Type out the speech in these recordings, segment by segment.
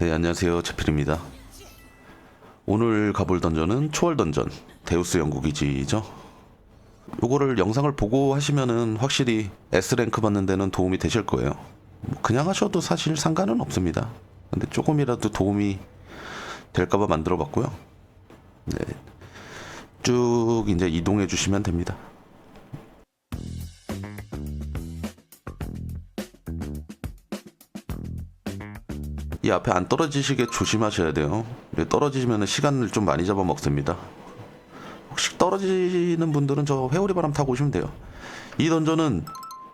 네, 안녕하세요. 제필입니다. 오늘 가볼 던전은 초월 던전, 데우스 연구기지죠. 요거를 영상을 보고 하시면은 확실히 S랭크 받는 데는 도움이 되실 거예요. 뭐 그냥 하셔도 사실 상관은 없습니다. 근데 조금이라도 도움이 될까봐 만들어 봤고요. 네. 쭉 이제 이동해 주시면 됩니다. 이 앞에 안 떨어지시게 조심하셔야 돼요. 네, 떨어지시면 시간을 좀 많이 잡아 먹습니다. 혹시 떨어지는 분들은 저 회오리 바람 타고 오시면 돼요. 이 던전은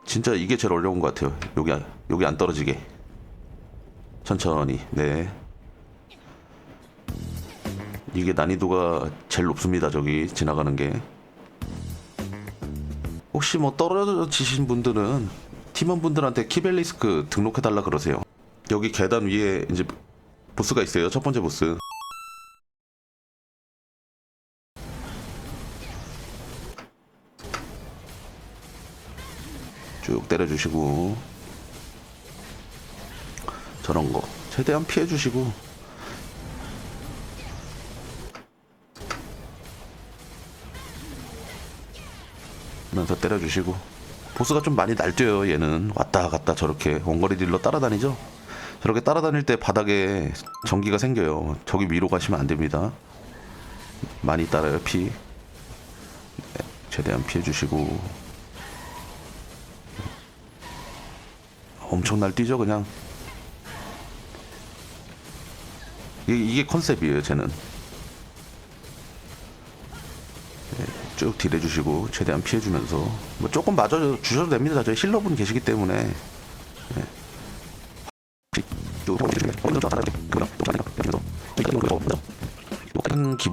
진짜 이게 제일 어려운 것 같아요. 여기 안- 여기 안 떨어지게 천천히. 네. 이게 난이도가 제일 높습니다. 저기 지나가는 게. 혹시 뭐 떨어지신 분들은 팀원분들한테 키벨리스크 등록해 달라 그러세요. 여기 계단 위에 이제 보스가 있어요. 첫 번째 보스. 쭉 때려주시고 저런 거. 최대한 피해주시고. 면서 때려주시고. 보스가 좀 많이 날뛰어요 얘는. 왔다 갔다 저렇게 원거리 딜러 따라다니죠 저렇게 따라다닐 때 바닥에 전기가 생겨요. 저기 위로 가시면 안 됩니다. 많이 따라요 피. 네, 최대한 피해 주시고. 엄청 날뛰죠 그냥. 이게, 이게 컨셉이에요 쟤는. 쭉 딜해 주시고 최대한 피해 주면서. 뭐 조금 맞아 주셔도 됩니다. 저희 힐러분 계시기 때문에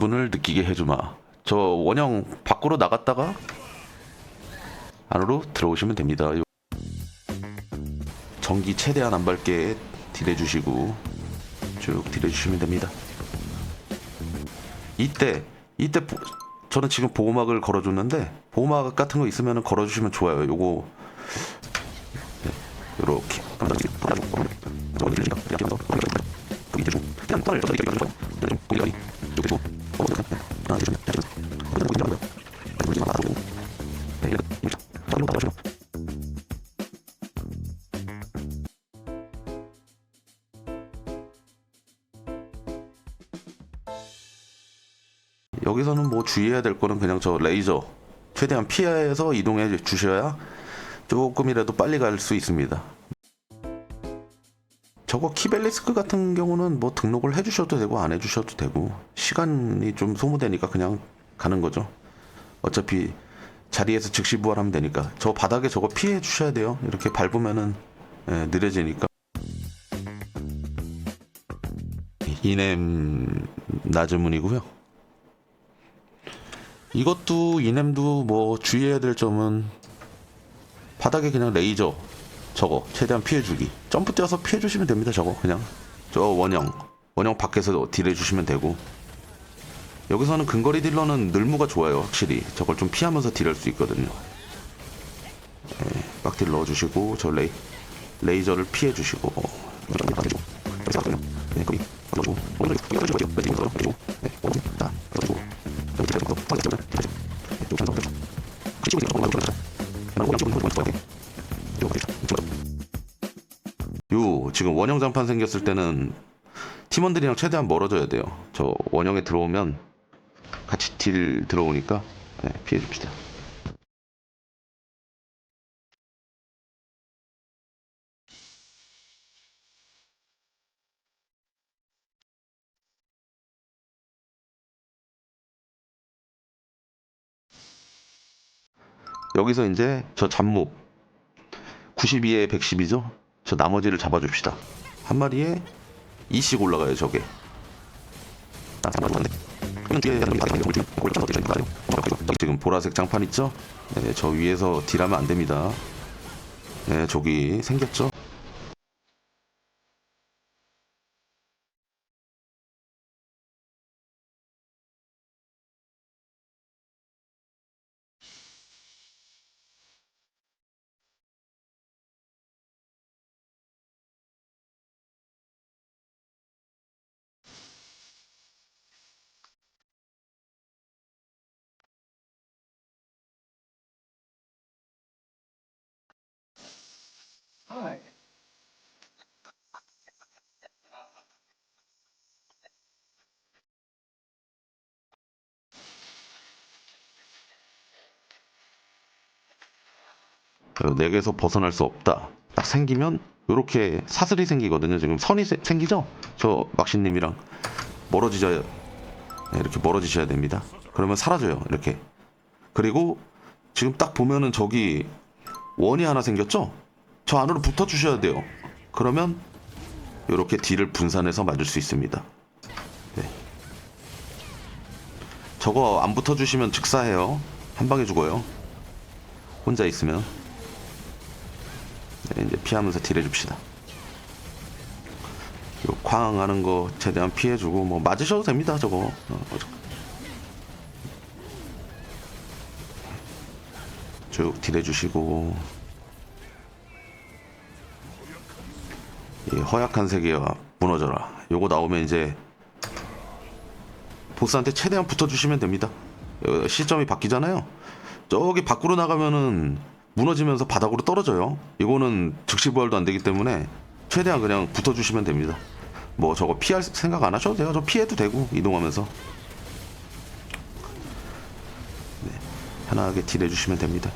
기분을 느끼게 해주마. 저 원형 밖으로 나갔다가 안으로 들어오시면 됩니다. 요- 전기 최대한 안 밟게 딜해주시고 쭉 딜해주시면 됩니다. 이때 이때 보- 저는 지금 보호막을 걸어줬는데 보호막 같은 거 있으면 걸어주시면 좋아요. 요거 네, 요렇게 여기서는 뭐 주의해야 될 거는 그냥 저 레이저 최대한 피해서 이동해 주셔야 조금이라도 빨리 갈 수 있습니다. 저거 키벨리스크 같은 경우는 뭐 등록을 해주셔도 되고 안 해주셔도 되고 시간이 좀 소모되니까 그냥 가는 거죠. 어차피 자리에서 즉시 부활하면 되니까 저 바닥에 저거 피해 주셔야 돼요. 이렇게 밟으면은 예, 느려지니까. 이넴 나즈문이고요. 이것도 이넴도 뭐 주의해야 될 점은 바닥에 그냥 레이저 저거 최대한 피해주기. 점프 뛰어서 피해주시면 됩니다 저거. 그냥. 저 원형. 원형 밖에서 딜해주시면 되고. 여기서는 근거리 딜러는 늘무가 좋아요 확실히. 저걸 좀 피하면서 딜할 수 있거든요. 네, 빡딜 넣어주시고 저 레이 레이저를 피해주시고. 넣어 요 지금 원형 장판 생겼을 때는 팀원들이랑 최대한 멀어져야 돼요. 저 원형에 들어오면 같이 딜 들어오니까 네, 피해 줍시다. 여기서 이제 저 잡목 92에 110이죠? 저 나머지를 잡아줍시다. 한 마리에 2씩 올라가요, 저게. 지금 보라색 장판 있죠? 네, 저 위에서 딜하면 안 됩니다. 네, 저기 생겼죠? 개에서 벗어날 수 없다. 딱 생기면 이렇게 사슬이 생기거든요. 지금 선이 세- 생기죠? 저 막신님이랑 멀어지셔야 네, 이렇게 멀어지셔야 됩니다. 그러면 사라져요. 이렇게. 그리고 지금 딱 보면은 저기 원이 하나 생겼죠? 저 안으로 붙어 주셔야 돼요. 그러면 이렇게 딜을 분산해서 맞을 수 있습니다. 네. 저거 안 붙어 주시면 즉사해요. 한 방에 죽어요. 혼자 있으면. 네, 이제 피하면서 딜해 줍시다. 요 쾅 하는 거 최대한 피해 주고 뭐 맞으셔도 됩니다. 저거. 어, 쭉 딜해 주시고 허약한 세계와 무너져라. 요거 나오면 이제 보스한테 최대한 붙어주시면 됩니다. 어, 시점이 바뀌잖아요. 저기 밖으로 나가면은 무너지면서 바닥으로 떨어져요. 이거는 즉시 부활도 안 되기 때문에 최대한 그냥 붙어주시면 됩니다. 뭐 저거 피할 생각 안 하셔도 돼요. 저 피해도 되고 이동하면서 네, 편하게 딜 해주시면 됩니다.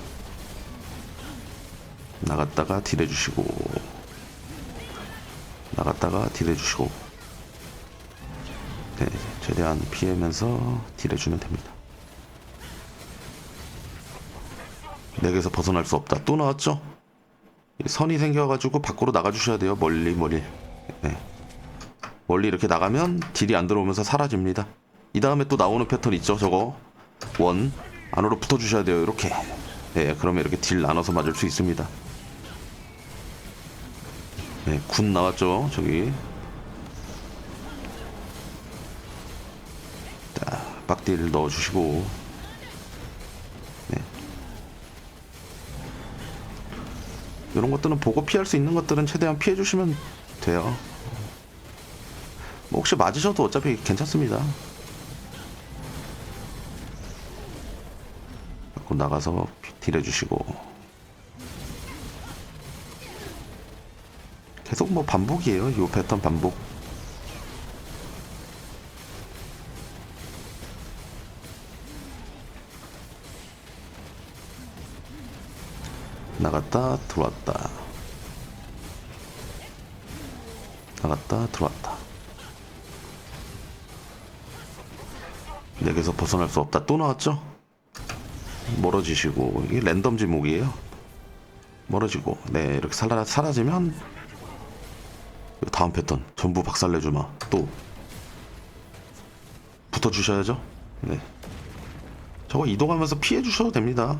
나갔다가 딜 해주시고 나갔다가 딜 해주시고 네, 최대한 피하면서 딜 해주면 됩니다. 넥에서 벗어날 수 없다. 또 나왔죠? 이 선이 생겨가지고 밖으로 나가주셔야 돼요. 멀리 멀리. 네. 멀리 이렇게 나가면 딜이 안 들어오면서 사라집니다. 이 다음에 또 나오는 패턴 있죠? 저거 원 안으로 붙어주셔야 돼요. 이렇게. 네, 그러면 이렇게 딜 나눠서 맞을 수 있습니다. 네, 군 나왔죠? 저기. 자, 빡딜 넣어주시고. 네. 이런 것들은 보고 피할 수 있는 것들은 최대한 피해 주시면 돼요. 뭐 혹시 맞으셔도 어차피 괜찮습니다. 나가서 딜해 주시고 계속 뭐 반복이에요. 요 패턴 반복. 나갔다 들어왔다. 나갔다 들어왔다. 넥에서 벗어날 수 없다. 또 나왔죠? 멀어지시고. 이게 랜덤 지목이에요. 멀어지고. 네 이렇게 사라, 사라지면 요 다음 패턴 전부 박살내주마 또 붙어주셔야죠 네 저거 이동하면서 피해 주셔도 됩니다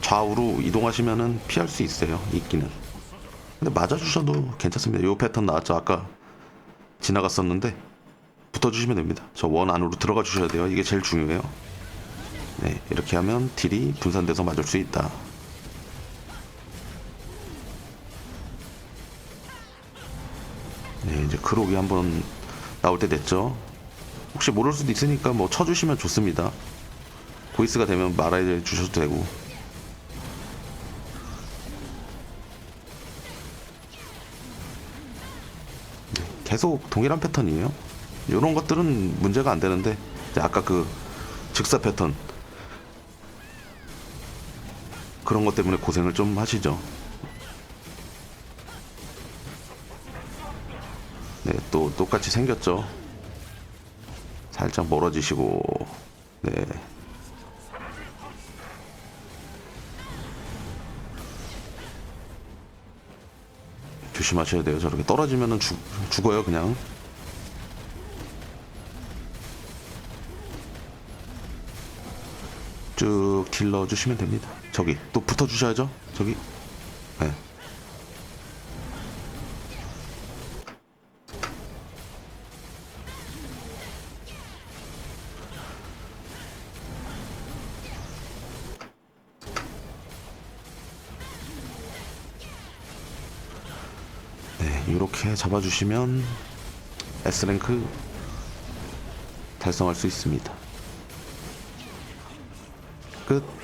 좌우로 이동하시면은 피할 수 있어요. 있기는. 근데 맞아주셔도 괜찮습니다. 요 패턴 나왔죠. 아까 지나갔었는데 붙어주시면 됩니다. 저 원 안으로 들어가 주셔야 돼요. 이게 제일 중요해요. 네, 이렇게 하면 딜이 분산돼서 맞을 수 있다. 네, 크록이 한번 나올 때 됐죠. 혹시 모를 수도 있으니까 뭐 쳐주시면 좋습니다. 보이스가 되면 말해 주셔도 되고. 계속 동일한 패턴이에요. 이런 것들은 문제가 안 되는데 아까 그 즉사 패턴 그런 것 때문에 고생을 좀 하시죠. 네, 또 똑같이 생겼죠. 살짝 멀어지시고 네. 조심하셔야 돼요. 저렇게 떨어지면은 죽, 죽어요, 그냥. 쭉 딜러 주시면 됩니다. 저기 또 붙어 주셔야죠. 저기. 네. 네, 이렇게 잡아주시면 S랭크 달성할 수 있습니다. 끝.